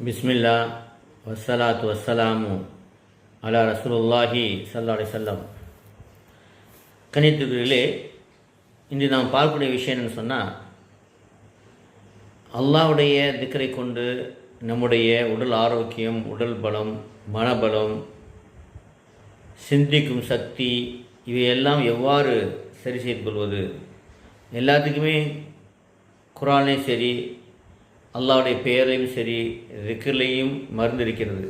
பிஸ்மில்லா வஸ்ஸலாத்து வசலாமு அலா ரசூலுல்லாஹி ஸல்லல்லாஹு அலைஹி வஸல்லம். கணித்துகளிலே இன்று நாம் பார்க்கக்கூடிய விஷயம் என்னன்னு சொன்னால் அல்லாஹ்வுடைய திக்கரை கொண்டு நம்முடைய உடல் ஆரோக்கியம் உடல் பலம் மனபலம் சிந்திக்கும் சக்தி இவையெல்லாம் எவ்வாறு சரி செய்து கொள்வது? எல்லாத்துக்குமே குரானே சரி அல்லாவுடைய பெயரையும் சரி ரிக்கிலையும் மருந்து இருக்கிறது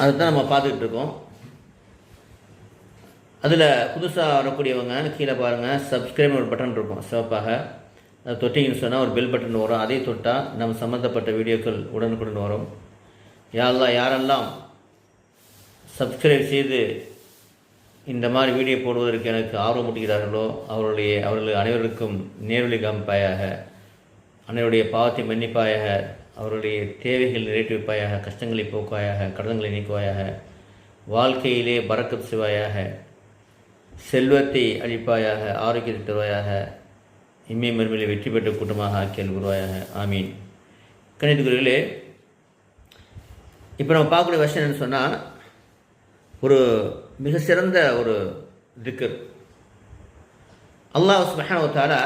அதை தான் நம்ம பார்த்துக்கிட்டு இருக்கோம். அதில் புதுசாக வரக்கூடியவங்க கீழே பாருங்கள் சப்ஸ்கிரைப் ஒரு பட்டன் இருக்கும் சிவப்பாக. அதை தொட்டிங்கன்னு சொன்னால் ஒரு பெல் பட்டன் வரும். அதை தொட்டால் நம்ம சம்மந்தப்பட்ட வீடியோக்கள் உடனுக்குடன் வரும். யாரெல்லாம் யாரெல்லாம் சப்ஸ்கிரைப் செய்து இந்த மாதிரி வீடியோ போடுவதற்கு எனக்கு ஆர்வம் ஊட்டுகிறார்களோ அவருடைய அவர்கள் அனைவருக்கும் நேர்வழி காமிப்பாயாக அனைவருடைய பாவத்தை மன்னிப்பாயாக அவருடைய தேவைகள் நிறைவேற்றுவிப்பாயாக கஷ்டங்களை போக்குவாயாக கடன்களை நீக்குவாயாக வாழ்க்கையிலே பறக்கத் செய்வாயாக செல்வத்தை அழிப்பாயாக ஆரோக்கியத்தை தருவாயாக இம்மை மறுமையில் வெற்றி பெற்ற கூட்டமாக ஆக்கியல் உருவாயாக ஆமீன். கணித்துக்குரியர்களே இப்போ நம்ம பார்க்கக்கூடிய விஷயம் என்னன்னு சொன்னால் ஒரு மிக சிறந்த ஒரு திக்கர். அல்லாஹ் சுபஹானஹு தாரா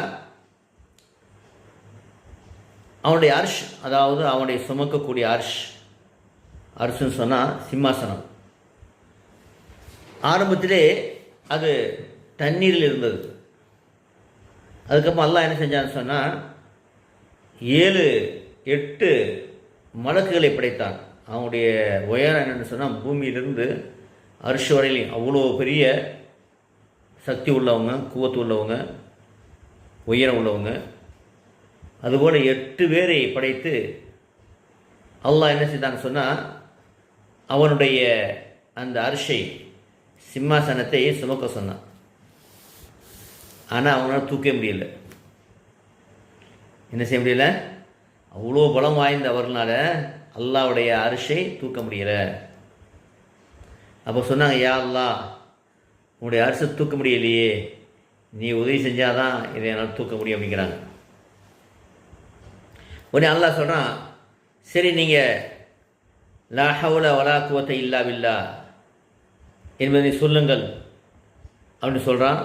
அவனுடைய அர்ஷ் அதாவது அவனுடைய சுமக்கக்கூடிய அர்ஷ். அர்ஷுன்னு சொன்னால் சிம்மாசனம். ஆரம்பத்திலே அது தண்ணீரில் இருந்தது. அதுக்கப்புறம் அல்லாஹ் என்ன செஞ்சான்னு சொன்னால் ஏழு எட்டு மலக்குகளை படைத்தான். அவனுடைய உயரம் என்னென்னு சொன்னால் பூமியிலிருந்து அரிசி வரையிலையும். அவ்வளோ பெரிய சக்தி உள்ளவங்க கூவத்து உள்ளவங்க உயரம் உள்ளவங்க. அதுபோல் எட்டு பேரை படைத்து அல்லாஹ் என்ன செய்தான்னு சொன்னால் அவனுடைய அந்த அரிசை சிம்மாசனத்தை சுமக்க சொன்னான். ஆனால் அவனால் தூக்க முடியல. என்ன செய்ய முடியல? அவ்வளோ பலம் வாய்ந்த அவர்னால அல்லாவுடைய அரிசை தூக்க முடியல. அப்போ சொன்னாங்க யா அல்லா உன்னுடைய அரசு தூக்க முடியலையே. நீ உதவி செஞ்சாதான் இதை என்னால் தூக்க முடியும் அப்படிங்கிறாங்க. உடனே அல்லாஹ் சொல்கிறான் சரி நீங்கள் லா ஹவுல வலா குவத்தை இல்லா என்பதை சொல்லுங்கள் அப்படின்னு சொல்கிறான்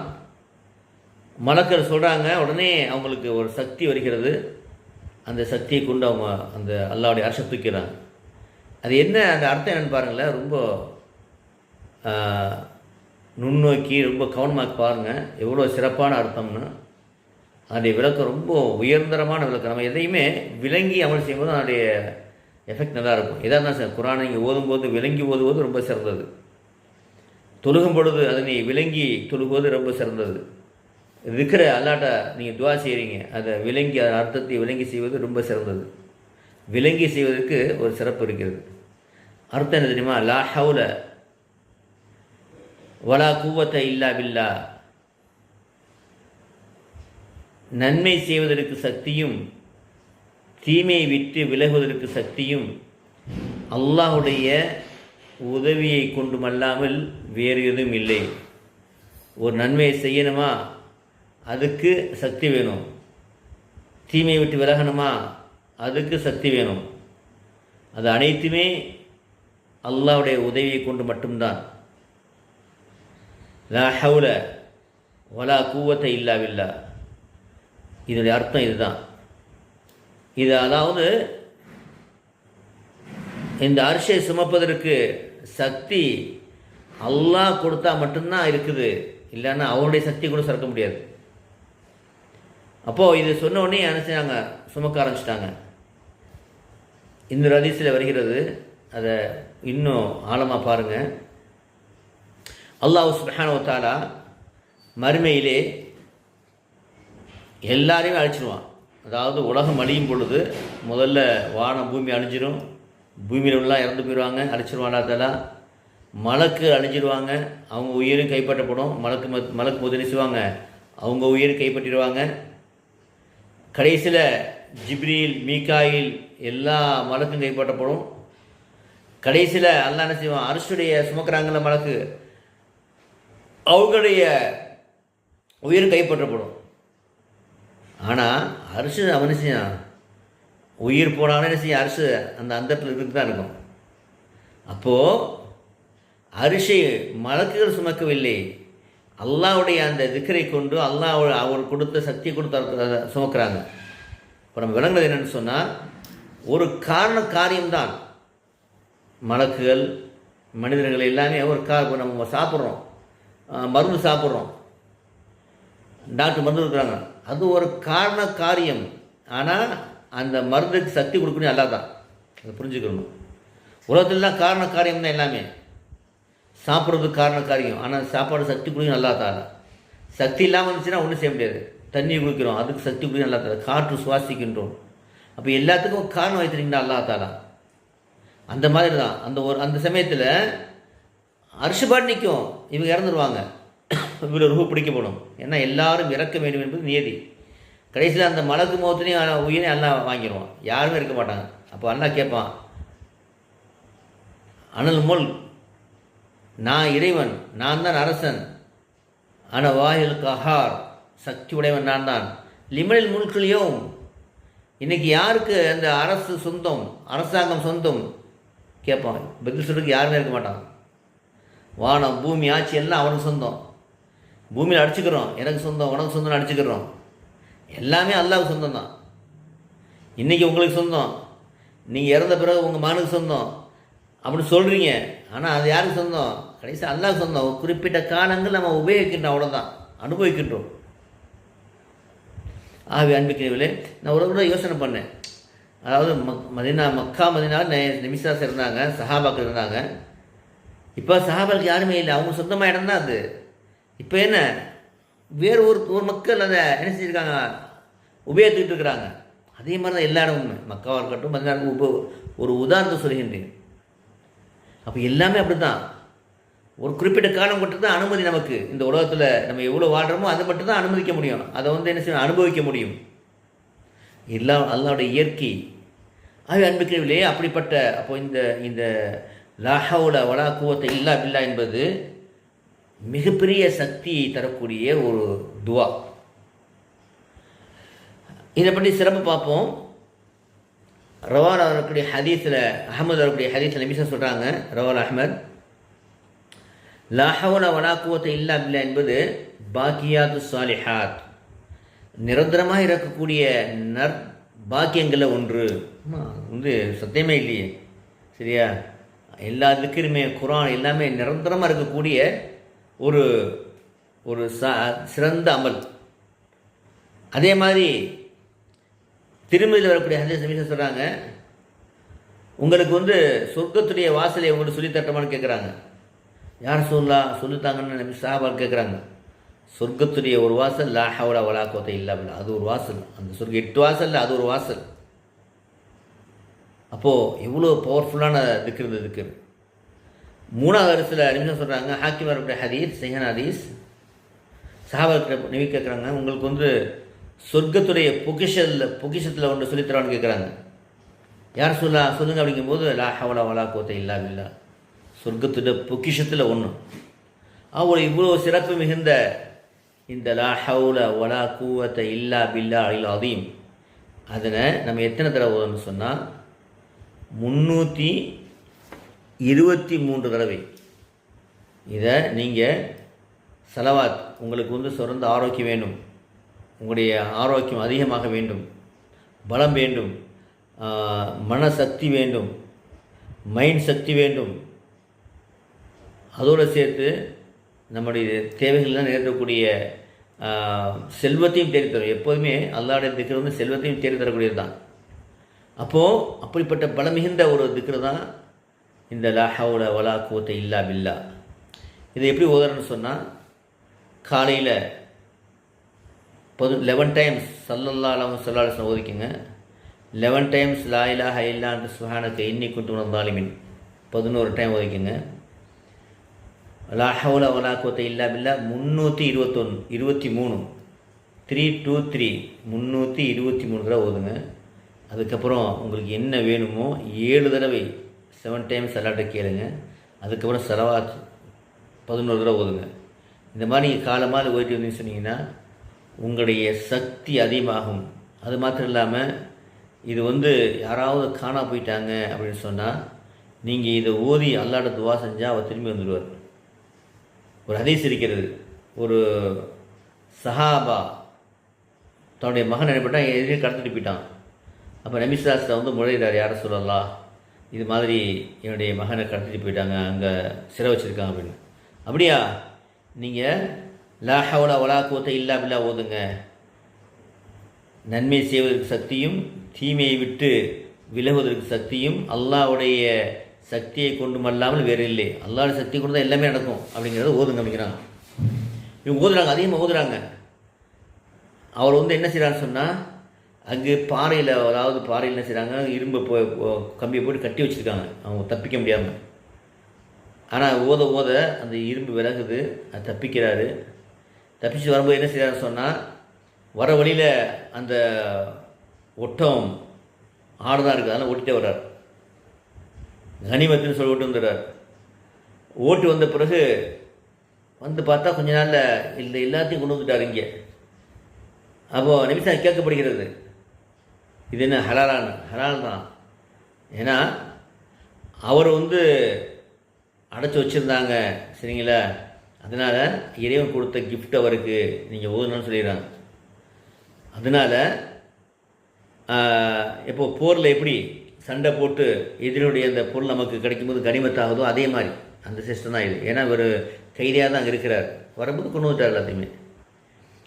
மலக்கர் சொல்கிறாங்க உடனே அவங்களுக்கு ஒரு சக்தி வருகிறது. அந்த சக்தியை கொண்டு அவங்க அந்த அல்லாவுடைய அரசை தூக்கிறாங்க. அது என்ன அந்த அர்த்தம் என்னன்னு பாருங்களேன் ரொம்ப நுண்ணோக்கி ரொம்ப கவனமாக பாருங்கள் எவ்வளோ சிறப்பான அர்த்தம்னு அதனுடைய விளக்கம் ரொம்ப உயர்ந்தரமான விளக்கம். நம்ம எதையுமே விளங்கி அமல் செய்யும்போது அதனுடைய எஃபெக்ட் நல்லா இருக்கும் எதாக இருந்தால் சார் குரானை நீங்கள் ஓதும்போது விளங்கி ஓதுவது ரொம்ப சிறந்தது. தொழுகும் பொழுது அதனை விளங்கி தொழுகுவது ரொம்ப சிறந்தது. இருக்கிற அல்லாட்ட நீங்கள் துவா செய்கிறீங்க அதை விளங்கி அதன் அர்த்தத்தை விளங்கி செய்வது ரொம்ப சிறந்தது. விளங்கி செய்வதற்கு ஒரு சிறப்பு இருக்கிறது. அர்த்தம் என்ன தெரியுமா? லா ஹவுல வலா கூவத்தை இல்லா பில்லா. நன்மை செய்வதற்கு சக்தியும் தீமையை விட்டு விலகுவதற்கு சக்தியும் அல்லாஹுடைய உதவியை கொண்டுமல்லாமல் வேறு எதுவும் இல்லை. ஒரு நன்மையை செய்யணுமா? அதுக்கு சக்தி வேணும். தீமையை விட்டு விலகணுமா? அதுக்கு சக்தி வேணும். அது அனைத்துமே அல்லாவுடைய உதவியை கொண்டு மட்டும்தான். லா ஹவுல வலா கூவத்தை இல்லாவில்லா இதனுடைய அர்த்தம் இதுதான். இது அதாவது இந்த அரிசியை சுமப்பதற்கு சக்தி அல்லாஹ் கொடுத்தா மட்டும்தான் இருக்குது. இல்லைன்னா அவனுடைய சக்தி கூட சுரக்க முடியாது. அப்போது இது சொன்னோடனே நினச்சாங்க சுமக்க ஆரம்பிச்சிட்டாங்க. இந்த ரதீஸில் வருகிறது. அதை இன்னும் ஆழமாக பாருங்கள் அல்லாஹ் சுபஹானோ தாலா மறுமையிலே எல்லாரையும் அழிச்சிடுவான் அதாவது உலகம் அழியும் பொழுது முதல்ல வானம் பூமி அழிஞ்சிரும். பூமியில் உள்ள இறந்து போயிடுவாங்க அழிச்சிருவான் அதெல்லாம் மலக்கு அழிஞ்சிருவாங்க அவங்க உயிரும் கைப்பற்றப்படும். மலக்கு ம மலக்கு முதலி செய்வாங்க அவங்க உயிர் கைப்பற்றிடுவாங்க. கடைசியில் ஜிப்ரீல் மீகாயில் எல்லா மலக்கும் கைப்பற்றப்படும். கடைசியில் அல்லா என்ன செய்வான்? அரசுடைய சுமக்கிறாங்கள மலக்கு அவங்களுடைய உயிரும் கைப்பற்றப்படும். ஆனால் அரசு அவன் உயிர் போனாலும் என்ன செய்யும்? அரிசி அந்த அந்தத்தில் இருந்துட்டு தான் இருக்கும். அப்போது அரிசி மலக்குகள் சுமக்கவில்லை. அல்லாவுடைய அந்த திக்கரை கொண்டு அல்லாஹ் அவர் கொடுத்த சக்தி கொடுத்து அவர் சுமக்கிறாங்க. இப்போ நம்ம விளங்குறது என்னென்னு சொன்னால் ஒரு காரண காரியம்தான். மலக்குகள் மனிதர்கள் எல்லாமே ஒரு கா நம்ம சாப்பிட்றோம். மருந்து சாப்பிட்றோம். டாக்டர் மருந்து கொடுக்குறாங்க. அது ஒரு காரண காரியம். ஆனால் அந்த மருந்துக்கு சக்தி கொடுக்கணும் நல்லா தான் அதை புரிஞ்சுக்கணும். உலகத்துலலாம் காரண காரியம் தான் எல்லாமே. சாப்பிட்றதுக்கு காரண காரியம். ஆனால் சாப்பாடு சக்தி கொடுக்கணும் நல்லா தான் சக்தி இல்லாமல் இருந்துச்சுன்னா ஒன்றும் செய்ய முடியாது. தண்ணி குடிக்கிறோம் அதுக்கு சக்தி குடிக்கும் நல்லா தான் காற்று சுவாசிக்கின்றோம். அப்போ எல்லாத்துக்கும் காரணம் வைத்திருக்கீங்களா அல்லா தாலா அந்த மாதிரி தான் அந்த ஒரு அந்த சமயத்தில் அரிசிபாடு நிற்கும் இவங்க இறந்துருவாங்க. இவ்வளோ ரூபா பிடிக்கப்படும் ஏன்னா எல்லாரும் இறக்க வேண்டும் என்பது நியதி. கடைசியில் அந்த மலக்கு மோத்துனையும் உயிரை அண்ணா வாங்கிடுவான் யாருமே இருக்க மாட்டாங்க. அப்போ அண்ணா கேட்பான் அனல் முல் நான் இறைவன் நான் தான் அரசன். அன வாயில் கஹார் சக்தி உடையவன் நான் தான். லிமனில் முல்களையும் இன்னைக்கு யாருக்கு அந்த அரசு சொந்தம் அரசாங்கம் சொந்தம்? கேட்பான். பதில் சொல்றதுக்கு யாருமே இருக்க மாட்டான் வானம் பூமி ஆட்சி எல்லாம் அவனுக்கு சொந்தம். பூமியில் அடிச்சுக்கிறோம். எனக்கு சொந்தம் உனக்கு சொந்தம்னு அடிச்சுக்கிறோம். எல்லாமே அல்லாவுக்கு சொந்தம் தான் இன்றைக்கி உங்களுக்கு சொந்தம். நீங்கள் இறந்த பிறகு உங்கள் மகனுக்கு சொந்தம். அப்படின்னு சொல்கிறீங்க ஆனால் அது யாருக்கு சொந்தம்? கடைசி அல்லாஹ் சொந்தம். குறிப்பிட்ட காலங்கள் நம்ம உபயோகிக்கின்றோம் அவ்வளோதான் அனுபவிக்கின்றோம். ஆகவே அன்பிக்கிறவர்களே நான் ஒரு கூட யோசனை பண்ணேன். அதாவது மக் மதினா மக்கா மதினா நிமிஷாஸ் இருந்தாங்க சஹாபாக்கள் இருந்தாங்க. இப்போ சஹாபாக்கு யாருமே இல்லை. அவங்க சொந்தமாக இடம் தான் அது. இப்போ என்ன? வேறு ஒரு ஒரு மக்கள் அதை என்ன செஞ்சுருக்காங்க? உபயோகித்துக்கிட்டு இருக்கிறாங்க. அதே மாதிரி தான் எல்லா இடமுமே மக்காவாக இருக்கட்டும் மதினா உப ஒரு உதாரணத்தை சொல்கின்றேன். அப்போ எல்லாமே அப்படி தான் ஒரு குறிப்பிட்ட காலம் மட்டும் தான் அனுமதி நமக்கு. இந்த உலகத்தில் நம்ம எவ்வளோ வாழ்கிறோமோ அதை மட்டும் தான் அனுமதிக்க முடியும். அதை வந்து என்ன செய்யணும்? அனுபவிக்க முடியும். எல்லா அல்லாவுடைய இயற்கை. அது அன்புக்கிறவில்லையே அப்படிப்பட்ட அப்போ இந்த இந்த லாஹவுல வலா கூவத்தை இல்லா பில்லா என்பது மிகப்பெரிய சக்தியை தரக்கூடிய ஒரு துவா. இதை பற்றி சிறப்பு பார்ப்போம். ரவால் அவர்களுடைய ஹதீஸில் அகமது அவர்களுடைய ஹதீஸில் நிமிஷம் சொல்கிறாங்க ரவால் அஹமத் லாஹவுல வலா இல்லா பில்லா என்பது பாக்கியாது சாலிஹாத். நிரந்தரமாக இருக்கக்கூடிய நற் பாக்கியங்களில் ஒன்று. வந்து சத்தியமே இல்லையே. சரியா? எல்லா திக்கிருமே குரான் எல்லாமே நிரந்தரமாக இருக்கக்கூடிய ஒரு ஒரு ச சிறந்த அமல். அதே மாதிரி திருமதியில் வரக்கூடிய ஹதீஸ் நபீஸ் சொல்கிறாங்க உங்களுக்கு வந்து சொர்க்கத்துடைய வாசலை உங்களுக்கு சொல்லித்தரமான்னு கேட்குறாங்க யார் சொல்லா சொல்லித்தாங்கன்னு நம்பி சாபால் கேட்குறாங்க சொர்க்கத்துடைய ஒரு வாசல் லா ஹவுலா வலா கோத்தை இல்லாமல் அது ஒரு வாசல். அந்த சொர்க்க எட்டு வாசல் அது ஒரு வாசல். அப்போது எவ்வளோ பவர்ஃபுல்லான திக்கிறது திக்ரு? மூணாவது வருஷத்தில் நிமிஷம் சொல்கிறாங்க ஹாக்கிம் வரக்கூடிய ஹதீஸ் செஹன் ஹதீஸ். சஹாபாக்கிட்ட நிவி கேட்குறாங்க உங்களுக்கு வந்து சொர்க்கத்துடைய பொக்கிஷத்தில் பொக்கிஷத்தில் ஒன்று சொல்லித்தரான்னு கேட்குறாங்க யார் சொல்லா? சொல்லுங்க அப்படிங்கும்போது லா ஹவலா வலா கோத்தை இல்லா பில்லா. சொர்க்கத்துடைய பொக்கிஷத்தில் ஒன்று அவர் இவ்வளோ சிறப்பு மிகுந்த இந்த லா ஹவுல வலா கூவத்தை இல்லா பில்லா அல் அதீம் அதனை நம்ம எத்தனை தடவை ஓதணும்னு சொன்னால் முந்நூற்றி இருபத்தி மூன்று தடவை. இதை நீங்கள் செலவாத் உங்களுக்கு வந்து சிறந்த ஆரோக்கியம் வேண்டும். உங்களுடைய ஆரோக்கியம் அதிகமாக வேண்டும். பலம் வேண்டும். மன மனசக்தி வேண்டும். மைண்ட் சக்தி வேண்டும். அதோடு சேர்த்து நம்முடைய தேவைகள்லாம் நிகழ்த்தக்கூடிய செல்வத்தையும் தேடி தரும் எப்போதுமே அல்லாடைய திக்கிறது வந்து செல்வத்தையும் தேடி தரக்கூடியது தான் அப்போது அப்படிப்பட்ட பலம் மிகுந்த ஒரு திக்கிறது தான் இந்த லா ஹவுல வலா கூத்த இல்லா பில்லா. இதை எப்படி ஓதுறேன்னு சொன்னால் காலையில் பொது லெவன் டைம்ஸ் சல்லல்லா அலம் சொல்லாலும் ஓதிக்குங்க. லெவன் டைம்ஸ் லா இலாஹ இல்லான்ட்டு சுஹானக்கு இன்னி குண்டு உணர்ந்தாலுமின் பதினோரு டைம் ஓதிக்குங்க. லா ஹவுல வலா கோத்த இல்லா பில்லா முந்நூற்றி இருபத்தொன்று இருபத்தி மூணு. த்ரீ டூ த்ரீ முந்நூற்றி இருபத்தி மூணு தடவை ஓதுங்க. அதுக்கப்புறம் உங்களுக்கு என்ன வேணுமோ ஏழு தடவை செவன் டைம்ஸ் அல்லாட்ட கேளுங்க. அதுக்கப்புறம் செலவாச்சு பதினோரு தடவை ஓதுங்க இந்த மாதிரி நீங்கள் காலமாக போயிட்டு வந்தீங்கன்னு சொன்னீங்கன்னா உங்களுடைய சக்தி அதிகமாகும். அது மாத்திரம் இல்லாமல் இது வந்து யாராவது காணா போயிட்டாங்க அப்படின்னு சொன்னால் நீங்கள் இதை ஓதி அல்லாட துவா செஞ்சால் அவர் திரும்பி வந்துடுவார். ஒரு ஹதீஸ் இருக்கிறது. ஒரு சஹாபா தன்னுடைய மகன் நினைப்பட்டான் எதிரே கடத்திட்டு போயிட்டான். அப்போ நபிசாஸ்திரம் வந்து முறையிடார் யாரை சொல்லலாம் இது மாதிரி என்னுடைய மகனை கடத்திட்டு போயிட்டாங்க அங்கே சிறை வச்சுருக்காங்க அப்படின்னு. அப்படியா? நீங்கள் லா ஹவுலா வலா கூத்த இல்லா பில்லா ஓதுங்க. நன்மை செய்வதற்கு சக்தியும் தீமையை விட்டு விலகுவதற்கு சக்தியும் அல்லாவுடைய சக்தியை கொண்டுமல்லாமல் வேறு இல்லை. அல்லாவுடைய சக்தி கொண்டு தான் எல்லாமே நடக்கும் அப்படிங்கிறத ஓதுங்க அப்படிங்கிறாங்க. இவங்க ஓதுறாங்க அதிகமாக ஓதுறாங்க. அவர் வந்து என்ன செய்கிறான்னு சொன்னால் அங்கே பாறையில் அதாவது பாறையில் என்ன செய்கிறாங்க இரும்பை போ கம்பியை போட்டு கட்டி வச்சுருக்காங்க. அவங்க தப்பிக்க முடியாமல் ஆனால் ஓத ஓத அந்த இரும்பு விலகுது. அது தப்பிக்கிறாரு. தப்பிச்சு வரும்போது என்ன செய்கிறாரு சொன்னால் வர வழியில் அந்த ஒட்டம் ஆடுதான் இருக்குது அதனால் ஓட்டிகிட்டே வர்றார். கனிமத்துன்னு சொல்லி ஓட்டு வந்துடுறார். ஓட்டு வந்த பிறகு வந்து பார்த்தா கொஞ்ச நாளில் இல்லை எல்லாத்தையும் கொண்டு வந்துட்டார் இங்கே. அப்போது நிமிஷம் கேட்கப்படுகிறது. இது என்ன ஹலாலான? ஹலால் தான். ஏன்னா அவர் வந்து அடைச்சி வச்சுருந்தாங்க சரிங்களா? அதனால் இறைவன் கொடுத்த கிஃப்ட் அவருக்கு நீங்கள் ஓதணும்னு சொல்லிடுறாங்க. அதனால் இப்போ போரில் எப்படி சண்டை போட்டு எதிரினுடைய அந்த பொருள் நமக்கு கிடைக்கும்போது கனிமத்தாகுதோ அதே மாதிரி. அந்த சிஸ்டம் தான் இது. ஏன்னா இவர் கைதியாக தான் அங்கே இருக்கிறார். வரும்போது கொண்டு வந்துட்டார் எல்லாத்தையுமே.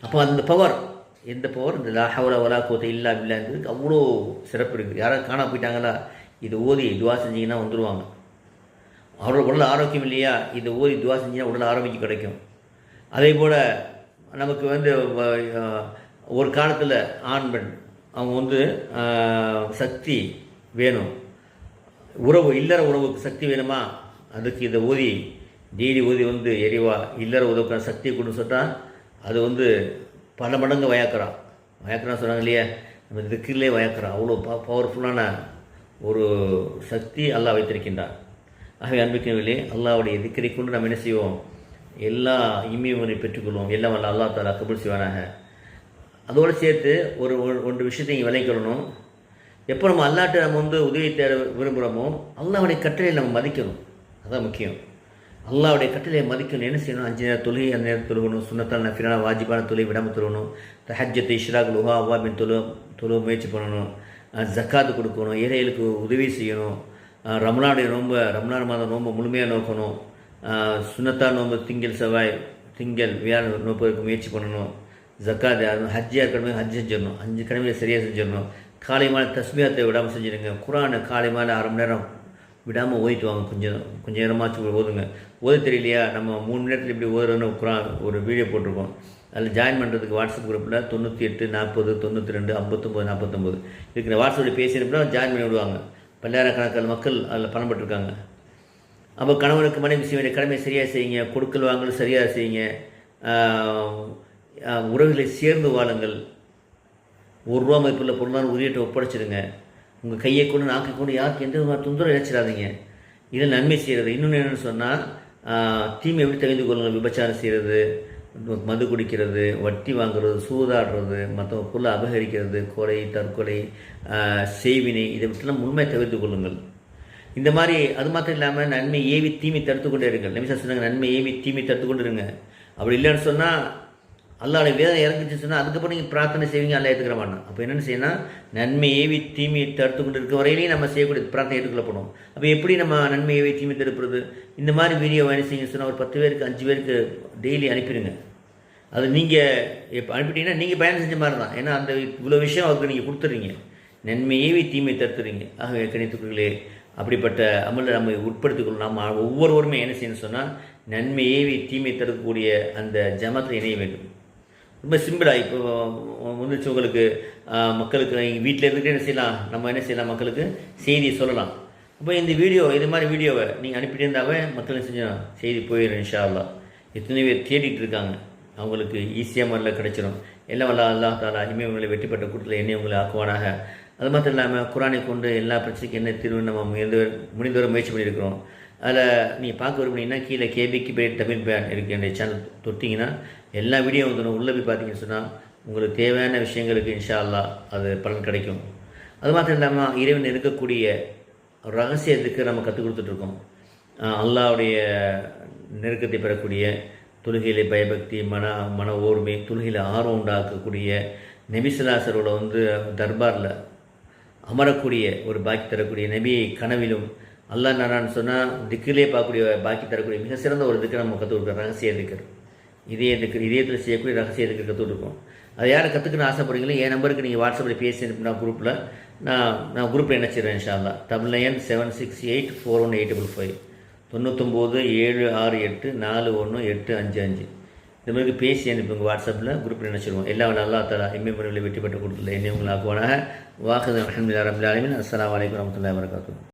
அப்போ அந்த பவர் எந்த பவர் இந்த லாஹவலா வலா கோத்தை இல்லா பில்லாங்கிறதுக்கு அவ்வளோ சிறப்பு இருக்குது யாராவது காணா போயிட்டாங்களா? இது ஓதி துவா செஞ்சீங்கன்னா வந்துடுவாங்க அவரோட உடல் ஆரோக்கியம் இல்லையா? இது ஓதி துவா செஞ்சிங்கன்னா உடல் ஆரோக்கியம் கிடைக்கும். அதே போல் நமக்கு வந்து ஒரு காலத்தில் ஆண் பெண் அவங்க வந்து சக்தி வேணும். உறவு இல்லற உறவுக்கு சக்தி வேணுமா? அதுக்கு இதை ஓதி டெய்லி ஓதி வந்து எரிவா இல்லற உதவுக்கான சக்தியை கொண்டு சொன்னால் அது வந்து பல மடங்கு வயாக்குறான். வயாக்குறான் சொன்னாங்க இல்லையா? நம்ம திக்கிலே வயாக்குறான். அவ்வளோ ப பவர்ஃபுல்லான ஒரு சக்தி அல்லாஹ் வைத்திருக்கின்றான். ஆகவே அன்பிக்கவில்லை அல்லாவுடைய திக்கரை கொண்டு நம்ம என்ன செய்வோம்? எல்லா இம்மியவனை பெற்றுக்கொள்வோம். எல்லாம் வல்ல அல்லாஹ் தாலா கபூல் செய்வானாக. அதோடு சேர்த்து ஒரு ஒரு- ஒன்று விஷயத்தை இங்கே விளைக்கணும் எப்போ நம்ம அல்லாட்டை நம்ம வந்து உதவி தேட விரும்புகிறோமோ அல்லாவுடைய கட்டளை நம்ம மதிக்கணும். அதுதான் முக்கியம். அல்லாவுடைய கட்டளை மதிக்கணும். என்ன செய்யணும்? அஞ்சு நேரம் தொழுகை அந்த நேரம் தொழுகணும். சுண்ணத்தால் நஃபிலான வாஜிபான தொழுகை விடாமல் தொழுகணும். தஹஜத்தை இஷ்ராக் லுஹா அவ்வா தொழு தொழு தொழுவ முயற்சி பண்ணணும். ஜக்காத்து கொடுக்கணும். ஏழைகளுக்கு உதவி செய்யணும். அஹ் ரொம்ப நோன்பை மாதம் ரொம்ப முழுமையாக நோக்கணும். சுனத்தா நோம்பு நோன்பு திங்கள் செவ்வாய் திங்கள் வியாழ நோப்பதற்கு முயற்சி பண்ணணும். ஜக்காத் அது ஹஜ்ஜியாக கடமை ஹஜ் செஞ்சிடணும். அஞ்சு கடமையில் சரியாக செஞ்சிடணும். காலை மாலை தஸ்மியாத்தை விடாமல் செஞ்சிடுங்க. குரானை காலை மாலை அரை மணி நேரம் விடாமல் ஓதிட்டு வாங்க. கொஞ்சம் கொஞ்சம் நேரமாச்சும் ஓதுங்க. ஓத தெரியலையா? நம்ம மூணு மணி நேரத்தில் இப்படி ஓதுறோன்னு குரான் ஒரு வீடியோ போட்டிருக்கோம். அதில் ஜாயின் பண்ணுறதுக்கு வாட்ஸ்அப் குரூப்பில் தொண்ணூற்றி எட்டு நாற்பது தொண்ணூற்றி ரெண்டு ஐம்பத்தொம்போது நாற்பத்தொம்போது. இருக்கிற வாட்ஸ்அப்பில் பேசியிருப்பா ஜாயின் பண்ணி விடுவாங்க. பல்லாயிரக்கணக்கான மக்கள் அதில் பணம் பெற்றிருக்காங்க. அப்போ கணவனுக்கு மனைவி செய்ய வேண்டிய கடமை சரியாக செய்யுங்க. கொடுக்கல் வாங்கல் சரியாக செய்யுங்க. உறவுகளை சேர்ந்து வாழுங்கள். ஒரு ரூபா மதிப்புள்ள பொருளான உரியட்டை ஒப்படைச்சிடுங்க. உங்கள் கையை கொண்டு நாக்கை கொண்டு யாருக்கு எந்த விதமான தொந்தரவு இழைச்சிடாதீங்க. இதில் நன்மை செய்கிறது. இன்னொன்று என்னென்னு சொன்னால் தீமை எப்படி தெரிந்து கொள்ளுங்கள்? விபச்சாரம் செய்கிறது மது குடிக்கிறது வட்டி வாங்குறது சூதாடுறது மற்றவங்க பொருளை அபகரிக்கிறது கொலை தற்கொலை செய்வினை இதை பற்றிலாம் முழுமையாக தவிர்த்து கொள்ளுங்கள். இந்த மாதிரி அது மாத்திரம் இல்லாமல் நன்மை ஏவி தீமை தடுத்து கொண்டே இருங்கள். நிமிஷம் சொன்னாங்க நன்மை ஏவி தீமை தடுத்து கொண்டு இருங்க அப்படி இல்லைன்னு சொன்னால் அல்லாவுடைய வேதனை இறங்குச்சு சொன்னால் அதுக்கப்புறம் நீங்கள் பிரார்த்தனை செய்வீங்க அல்ல ஏற்றுக்கிற மாட்டோம் அப்போ என்னென்னு செய்யணும் நன்மை ஏவி தீமையை தடுத்து கொண்டு இருக்க வரையிலையும் நம்ம செய்யக்கூடிய பிரார்த்தனை ஏற்றுக்கொள்ளப்படும் அப்போ எப்படி நம்ம நன்மை ஏவி தீமை தடுப்புறது இந்த மாதிரி வீடியோ என்ன செய்யுங்க சொன்னால் ஒரு பத்து பேருக்கு அஞ்சு பேருக்கு டெய்லி அனுப்பிடுங்க. அது நீங்கள் இப்போ அனுப்பிட்டீங்கன்னா நீங்கள் பயணம் செஞ்ச மாதிரி தான் ஏன்னா அந்த இவ்வளோ விஷயம் அவருக்கு நீங்கள் கொடுத்துறீங்க நன்மையேவி தீமை தடுத்துறீங்க. ஆகவே கணித்துக்குள்ளே அப்படிப்பட்ட அமலை நம்ம உட்படுத்திக்கொள்ளும் நம்ம ஒவ்வொருவருமே என்ன செய்யணும்னு சொன்னால் நன்மை ஏவி தீமை தடுக்கக்கூடிய அந்த ஜமத்தில் இணைய வேண்டும். ரொம்ப சிம்பிளாக இப்போ வந்துச்சு உங்களுக்கு மக்களுக்கு வீட்டில் இருந்துகிட்டே என்ன செய்யலாம்? நம்ம என்ன செய்யலாம் மக்களுக்கு? செய்தியை சொல்லலாம். அப்போ இந்த வீடியோ இது மாதிரி வீடியோவை நீங்கள் அனுப்பிட்டு இருந்தாவே மக்கள் என்ன செஞ்சோம் செய்தி போயிடும் இன்ஷா அல்லாஹ் எத்தனை பேர் தேடிட்டு இருக்காங்க. அவங்களுக்கு ஈஸியாக முறையில் கிடச்சிடும் எல்லாம் வல்ல அல்லா தாலா இனிமே உங்களை வெற்றி பெற்ற கூட்டத்தில் என்னை உங்களை ஆக்குவானாக. அது மாத்திரம் இல்லாமல் குரானை கொண்டு எல்லா பிரச்சனைக்கும் என்ன தீர்வு நம்ம முயன்று முடிந்தவரை முயற்சி பண்ணியிருக்கிறோம். அதில் நீங்கள் பார்க்க விரும்புனீங்கன்னா கீழே கேபிக்கு பேர் தமிழ் பேன் இருக்குது என்னுடைய சேனல் தொட்டிங்கன்னா எல்லா வீடியோ வந்துடும் உள்ளே போய் பார்த்தீங்கன்னு சொன்னால் உங்களுக்கு தேவையான விஷயங்களுக்கு இன்ஷா அல்லாஹ் அது பலன் கிடைக்கும். அது மாத்திரம் இல்லாமல் இறைவன் இருக்கக்கூடிய ரகசியத்துக்கு நம்ம கற்றுக் கொடுத்துட்ருக்கோம் அல்லாவுடைய நெருக்கத்தை பெறக்கூடிய தொழுகையிலே பயபக்தி மன மன ஓர்மை தொழுகையில் ஆர்வம் உண்டாக்கக்கூடிய நபிசுலாசரோட வந்து தர்பாரில் அமரக்கூடிய ஒரு பாக்கி தரக்கூடிய நபியை கனவிலும் அல்லா நான் சொன்னால் திக்கிலே பார்க்கக்கூடிய பாக்கி தரக்கூடிய மிக சிறந்த ஒரு திக்கு நம்ம கற்றுக் கொடுக்குறோம் ரகசிய திக்கர். இதய திக்கு இதயத்தில் செய்யக்கூடிய ரகசிய திக்கர் கற்றுக் கொடுப்போம். அது யாரை கற்றுக்கணும்னு ஆசைப்படுறீங்களோ என் நம்பருக்கு நீங்கள் வாட்ஸ்அப்பில் பேசி அனுப்பினா குரூப்பில் நான் நான் குரூப்பில் இணைச்சிடுறேன் இன்ஷால்லா double nine seven six eight four one eight double five தொண்ணூத்தொம்போது ஏழு ஆறு எட்டு நாலு ஒன்று எட்டு அஞ்சு அஞ்சு. இந்த மாதிரி பேசி அனுப்புங்க வாட்ஸ்அப்பில் குரூப்பில் நினச்சிடுவோம் எல்லா நல்லா தலா எம்ஏ முறையில் வெற்றி பெற்று கொடுத்துல என்னை உங்களை ஆக்குவானாக வாக்குதல் அஹமதுல்லா ரபுல் அஸ்லாம் வலைக்கம் வரமத்துல வரகாத்தூர்